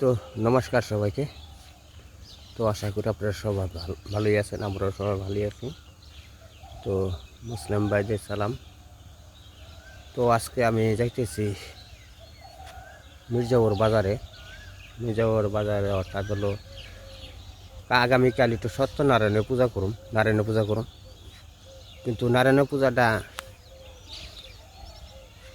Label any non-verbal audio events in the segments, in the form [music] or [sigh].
তো নমস্কার সবাইকে। তো আশা করি আপনারা সবাই ভালো, ভালোই আছেন, আমরাও সবাই ভালোই আছি। তো মুসলিম ভাইদের সালাম। তো আজকে আমি যাইতেছি মির্জাপুর বাজারে। মির্জাপুর বাজারে অর্থাৎ হলো আগামীকাল একটু সত্যনারায়ণের পূজা করুম, নারায়ণের পূজা করুম। কিন্তু নারায়ণের পূজাটা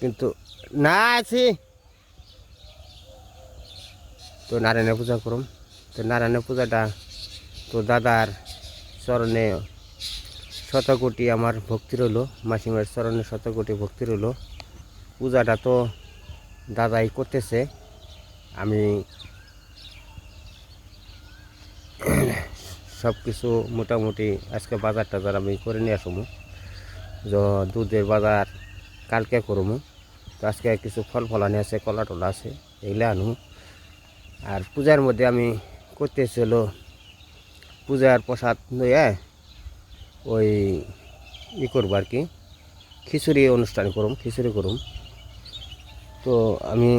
কিন্তু না আছি। তো নারায়ণের পূজা করুম। তো নারায়ণের পূজাটা তো দাদার চরণে শতকোটি আমার ভক্তি রইল, মাসিমার চরণে শতকোটি ভক্তি রইল। পূজাটা তো দাদাই করতেছে। আমি সব কিছু মোটামুটি আজকে বাজার টাজার আমি করে নিয়ে আসব দুধের বাজার কালকে করব তো আজকে কিছু ফল ফলানি আছে কলা টলা আছে, এগুলো আনব আর পূজার মধ্যে আমি করতে হলো পূজার প্রসাদ নয়ে ওই ই করব আর কি, খিচুড়ি অনুষ্ঠান করুম, খিচুড়ি করুম। তো আমি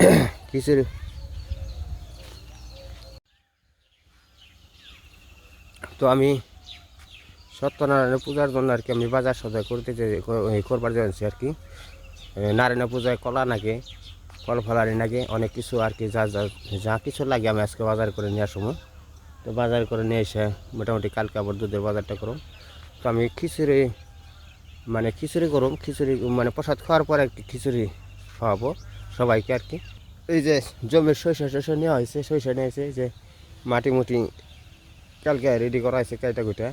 [coughs] খিচুড়ি তো আমি সত্যনারায়ণ পূজার জন্য আর কি আমি বাজার সদাই করতে করবার যাচ্ছি আর কি। নারায়ণ পূজায় কলা নাগে ফল ফলারি নাগে অনেক কিছু আর কি, যা যা যা কিছু লাগে আমি আজকে বাজার করে নিয়ে আসব। তো বাজার করে নিয়ে এসে মোটামুটি কালকে আবার দুধের বাজারটা করুন তো আমি খিচুড়ি মানে খিচুড়ি করুম খিচুড়ি মানে প্রসাদ খাওয়ার পরে খিচুড়ি খাওয়াবো সবাইকে আর কি। এই যে জমির শস্য শস্য নেওয়া হয়েছে শস্য নিয়েছে যে মাটি মুটি কালকে রেডি করা হয়েছে কাইটা কুইটা।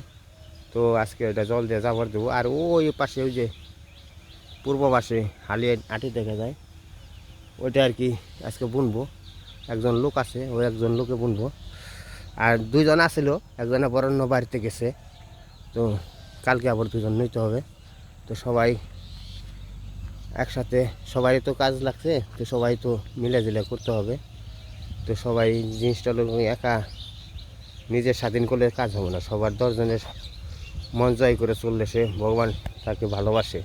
তো আজকে এটা জল দিয়ে জাবর দেবো। আর ওই পাশে ওই যে পূর্ব পাশে হালিয়ে আটি দেখা যায় ওইটা আর কি আজকে বুনবো। একজন লোক আছে ওই একজন লোকে বুনবো। আর দুইজন আসিল একজনে বরণ্য বাড়িতে গেছে। তো কালকে আবার দুজন নিতে হবে। তো সবাই একসাথে সবাই তো কাজ লাগছে, তো সবাই তো মিলে জিলে করতে হবে। তো সবাই জিনিসটা একা নিজের স্বাধীন করলে কাজ হবে না। সবার দশজনের মন জয় করে চললে সে ভগবান তাকে ভালোবাসে।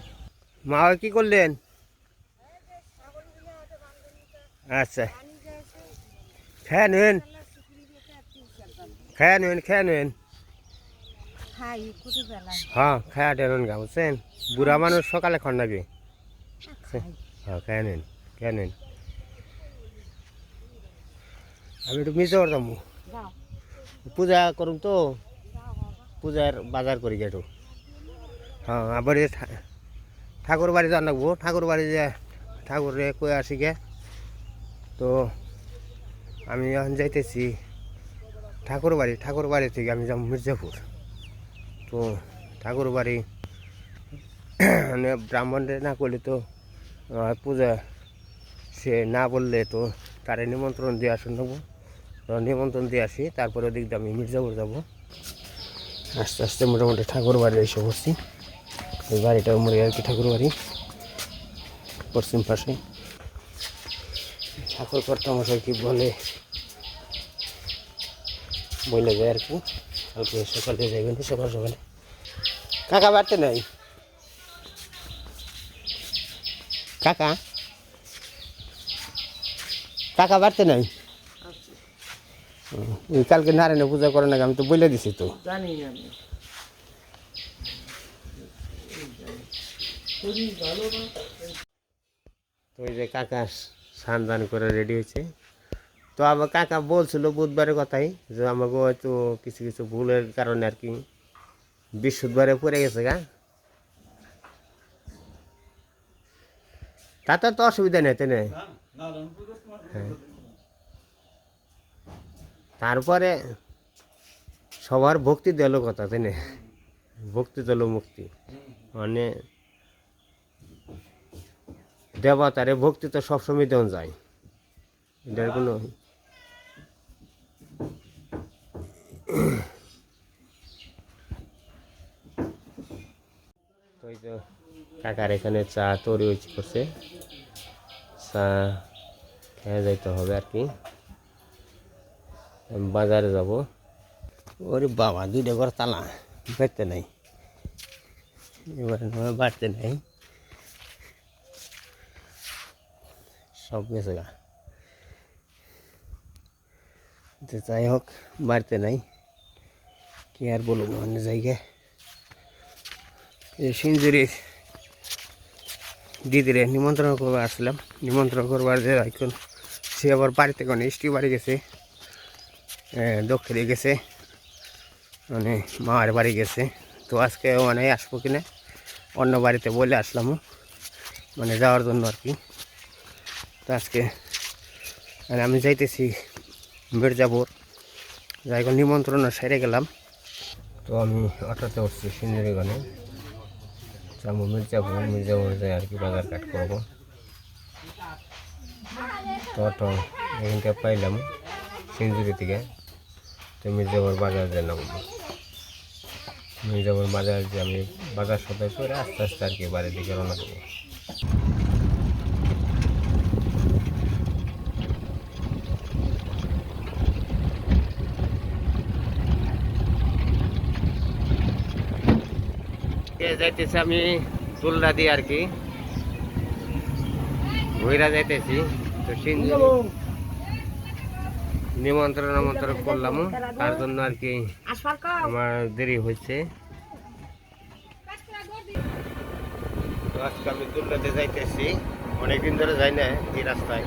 মা কি করলেন? আচ্ছা। খেয়ে নেন। খেয়ে নেন খেয়ে নেন। হ্যাঁ খেয়ে টেন গা বুঝছেন? বুড়া মানুষ সকালে খান খাই। হ্যাঁ খেয়ে নেন খেয়ে নেন। আমি একটু মিশে করতাম পূজা করুম তো। পূজার বাজার করি একটু। হ্যাঁ আবার ঠাকুর বাড়ি যান লাগবো। ঠাকুর বাড়ি যে ঠাকুরে কয়ে আসি গে? তো আমি এখন যাইতেছি ঠাকুর বাড়ি ঠাকুর বাড়ি থেকে আমি যাব মির্জাপুর। তো ঠাকুর বাড়ি মানে ব্রাহ্মণরে না করলে তো পূজা সে না বললে তো তারে নিমন্ত্রণ দিয়ে আসুন নেব নিমন্ত্রণ দিয়ে আসি, তারপরে ওদিক দিয়ে আমি মির্জাপুর যাব। আস্তে আস্তে মোটামুটি ঠাকুর বাড়ি এসে বসছি এই বাড়িটা মরে আর কি ঠাকুর বাড়ি পশ্চিম পাশে। ঠাকুর কর্তা মশাই কি বলে? বলে যায় আর কি। কালকে সকালে যাবেন সকাল সকালে। কাকা বাড়তে নাই? কাকা? কাকা বাড়তে নাই? কালকে নারায়ণ পূজা করে না আমি তো বলে দিছি তো। জানি তো এই যে কাকা দান করে রেডি হয়েছে। তো আমার কাকা বলছিল বুধবারের কথাই যে আমাকে হয়তো কিছু কিছু ভুলের কারণে আর কি বৃহস্পতিবারে পড়ে গেছে গা। তাতে তো অসুবিধা নেই, তাই হ্যাঁ। তারপরে সবার ভক্তি দিল কথা, তাই না? ভক্তি দিল মুক্তি। মানে দেবতারে ভক্তি তো সবসময় দেওয়া যায়। এটার কোনো এই তো কাকার এখানে চা তৈরি হয়েছে করছে। চা খেয়ে যাইতে হবে আর কি। বাজারে যাব। ওরে বাবা, দুইটা ঘর তালা বাড়তে নাই। এবার বাড়তে নাই। সব গেছে গা। তো যাই হোক, বাড়িতে নাই। কি আর বলব, অন্য জায়গায়। এই সিঞ্জুরির দিদিরে নিমন্ত্রণ করব আসলাম নিমন্ত্রণ করবার যে এখন সে আবার বাড়িতে কোনো ইষ্টি বাড়ি গেছে দক্ষিণে গেছে মানে মামার বাড়ি গেছে। তো আজকে মানে আসব কিনা, অন্য বাড়িতে বলে আসলাম। মানে যাওয়ার জন্য আর কি। আজকে। আর আমি যাইতেছি মির্জাপুর। যাই নিমন্ত্রণ সেরে গেলাম। তো আমি অটোতে উঠছি সিঞ্জুরিগঞ্জে যাব মির্জাপুর মির্জাপুর যাই আর কি বাজার কাট করব। তো অটো, এখানটা পাইলাম সিঞ্জুরি থেকে। তো মির্জাপুর বাজার যাই নামবো। মির্জাপুর বাজার যে আমি বাজার সদাই করে আস্তে আস্তে আর কি বাড়ির দিকে রওনা দেবো। যাইতেছি আমি চুলরা দিয়ে আর কি। ঘুরা যাইতেছি, তো নিমন্ত্রণ আমন্ত্রণ করলাম, তার জন্য আর কি আমার দেরি হয়েছে। আজকে আমি দুর্গাতে যাইতেছি, অনেকদিন ধরে যাই না এই রাস্তায়।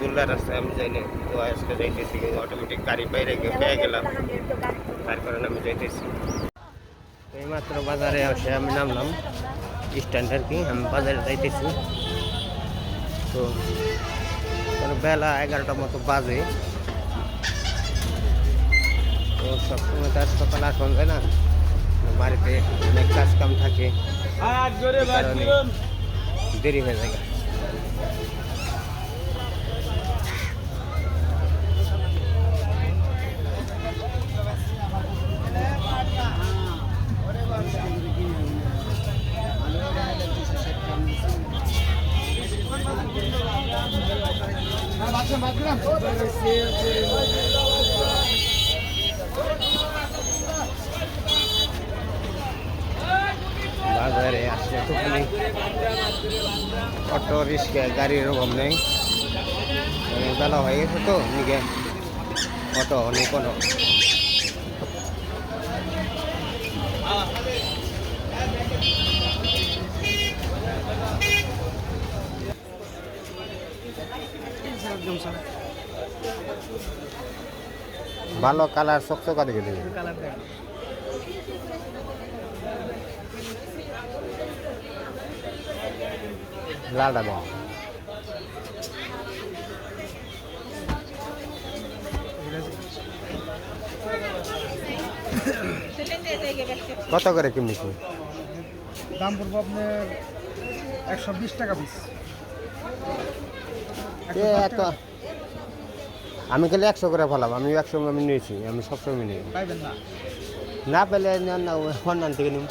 দুর্গা রাস্তায় আমি যাই না তো আজকে যাইতেছি অটোমেটিক গাড়ি বাইরে পেয়ে গেলাম। তার কারণে আমি যাইতেছি। এইমাত্র বাজারে এসে আমি নামলাম স্ট্যান্ড আর কি আমি বাজারে যাইতেছি। তো বেলা এগারোটার মতো বাজে। তো সবসময় তার সকাল আসন যায় না বাড়িতে অনেক কাজ কাম থাকে দেরি হয়ে যায় বাজারে আসলে তো খালি অটো রিক্সা গাড়ির অভাব নেই অনেক বেলা হয়ে গেছে তো নিকে অটো নেই কোনো ভালো কালার চকচকা দেখে দেবে লালটা দেন কত করে কিনেছি দাম পড়ব আপনার একশো বিশ টাকা পিস আমি খালি একশো করে ফেলাম আমি একশো আমি নিয়েছি আমি সবসময় নিই। না। না পেলে না অন্যান্য থেকে নিব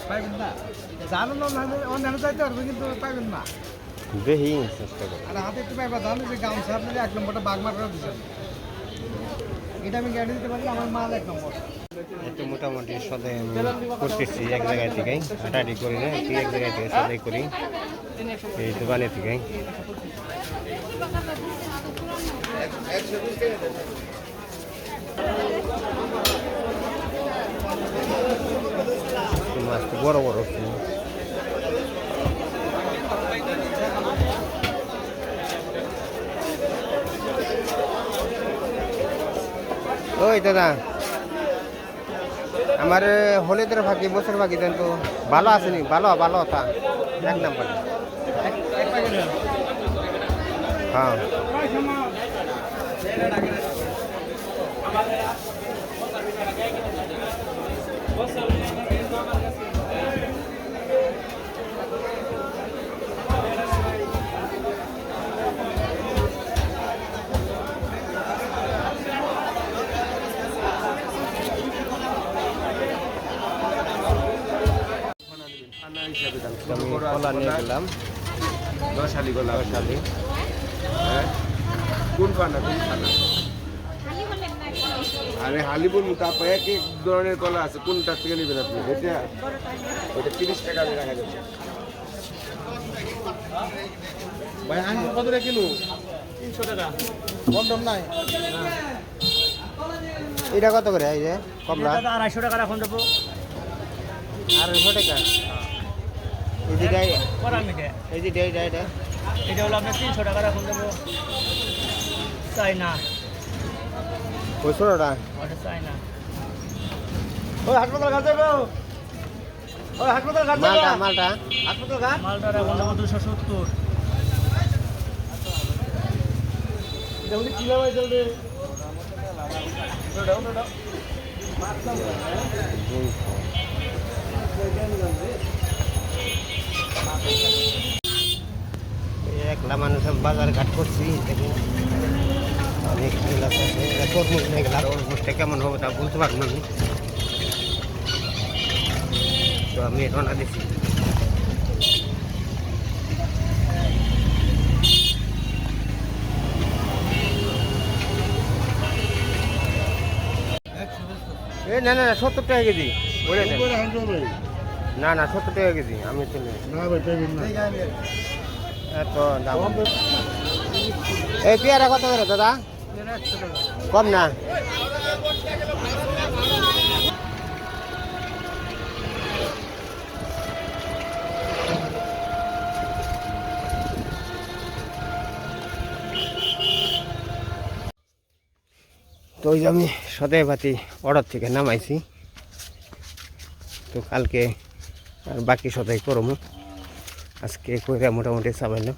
দেখি চেষ্টা করি। আর হাতে একটু পাইবা জানো যে গামছা আপনি এক নম্বরটা বাগমার করে দিচ্ছেন। এটা একটু মোটামুটি সদাই করতেছি এক জায়গায় থেকে, হাঁটাহাঁটি করি না এক জায়গায় থেকে সদাই করি। এই দোকানে থেকে। মাছ বড় বড়। ওই দাদা, আমার হলিদের ফাঁকি বছর ফাঁকি দেন তো। ভালো আসেনি ভালো ভালো তা। এক নাম্বার। হ্যাঁ। কলা নিয়ে গেলাম। দশালি গলা দশালি হ্যাঁ। কোন পানা কোন পানা আরে হালিপুর তারপর এক এক ধরনের কলা আছে। কোনটা থেকে নেবেন আপনি? এটা ওটা তিরিশ টাকা আমি রাখা যাচ্ছে। ভাই আঙুর কত রে কিলো? তিনশো টাকা। কম দাম নাই? এটা কত করে এই যে কমলা? আড়াইশো টাকা এখন দেবো আড়াইশো টাকা। এই যে যে এটা হলো আপনার তিনশো টাকা এখন দেবো। চাই না। ওই ষোলোটা ওটা চাই না। ওই হাসপাতাল ঘাট যাব ওই হাসপাতাল ঘাট যাব মালটা মালটা। হাসপাতাল এখন দেবো দুশো সত্তর। জলদি? কিলো ভাই জলদি ওটা ওটা একলা মানুষ বাজার ঘাট করছি অনেক তরমুজটা কেমন হবে তা বলতে পারব আমি তো আমি রওনা দিচ্ছি এ না না না সত্তর টাকা কেজি। বলে দেন। না না সত্তর টাকা কেজি আমি চলে এত দাম। এই পেয়ারা কত করে দাদা? কম না? তো ওই যে আমি সদাই বাতি অর্ডার থেকে নামাইছি। তো কালকে আর বাকি সদাই করব আজকে কইরা মোটামুটি চাবাইলাম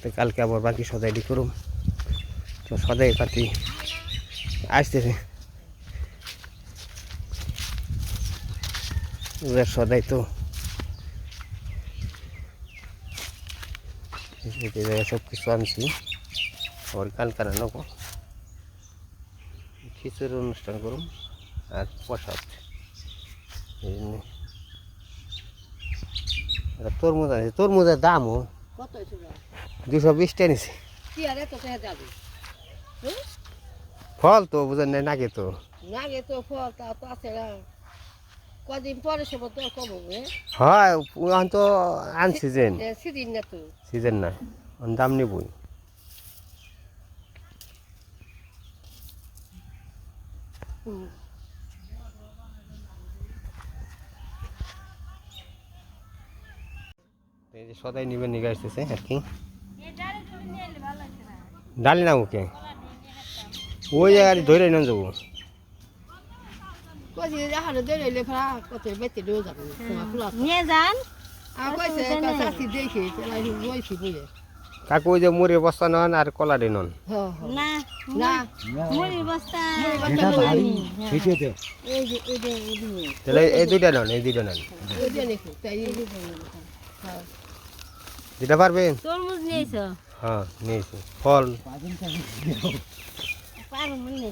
তো কালকে আবার বাকি সদাইটি করুম। তো সদাই পাতি আসতেছে। সদাই তো সব কিছু আনছি। আবার কালকার নেব। খিচুড়ি অনুষ্ঠান করুম আর প্রসাদ। এই জন্যে এটা তরমুজ আছে তরমুজের দামও দুশো বিশ টাকা নিছে ফল তো বুঝেন নাই নাকি তো। না গে তো ফল তা তো আছে না। কদিন পরে সব তো কম হবে। হয় এখন তো আন সিজন সিদিন না তো। সিজন না দাম নিবই। হুম। যে সদাই নিবেন নিয়ে আসতেছে আর কি। ডালি না ওকে? ওই জায়গায় ধরে নিয়ে যাব। কাকু ওই যে মুড়ি বস্তা নন আর কলা দি নন। না না। এই দুইটা নন এই দুইটা নন। দিতে পারবেন তরমুজ নিয়েছো? হ্যাঁ নিয়েছি। ফল। মনে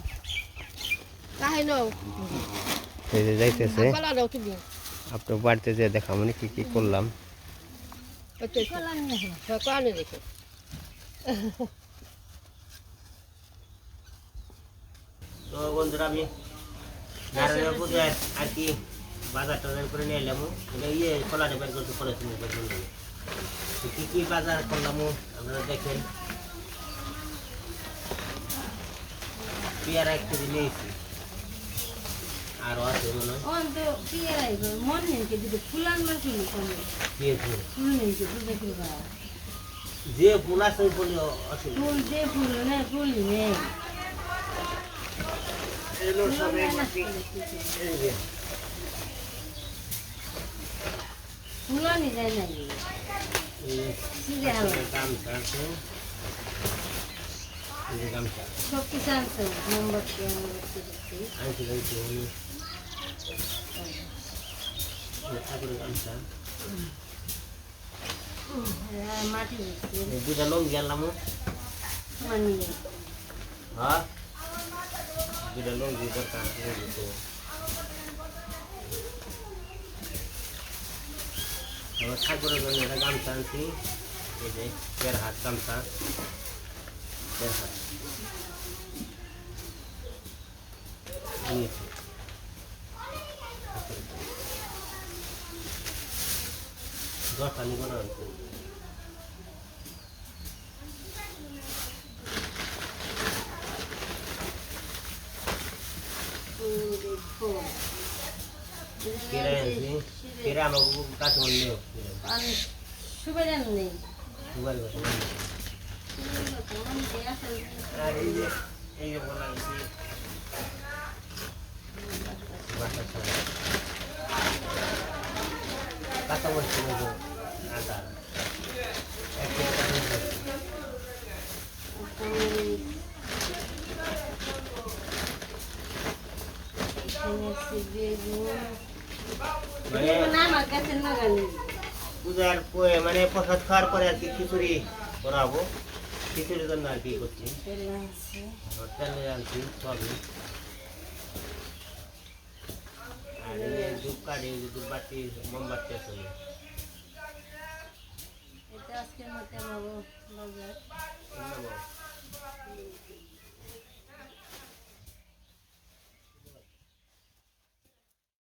এই যে যাইতেছে। কলা আপনার বাড়িতে যে দেখা মানে কি কি করলাম? কলা। কলা তো বন্ধুরা আমি নারায়ণ পূজায় আর কি বাজার টাজার করে নিয়ে এলাম। এটা ইয়ে কলাটা বের করতে করেছি। কি কি বাজার করলাম আপনারা দেখেন। পেয়ারা এক কেজি নিয়েছি। আরও আছে মনে হয়। মন যে ফুল আছে ওই ফুলে ফুল যে ফুল নেই ফুল নেই। এগুলো সব এই এই যে। ফুলানি যায় না দুটা লোক গেলাম হ্যাঁ দুটা লোক দিয়ে দরকার ঠাকুরের জন্য একটা গামছা আনছি এই যে দেড় হাত গামছা দেড় হাত নিয়েছি দশটা নিব না আনছি Get in, please. এটা আমার কাছে মনে নেই আর সুবেদান নেই। আছে আর এই যে এই যে বলা কাঁচা বসছে আটা এক কেজি মানে পূজার মানে প্রসাদ খাওয়ার পরে আর কি খিচুড়ি করাবো খিচুড়ির জন্য আর কি করছি। আনছি সবই। আর এই যে ধূপবাতি মোমবাতি আছে। আজকের মতো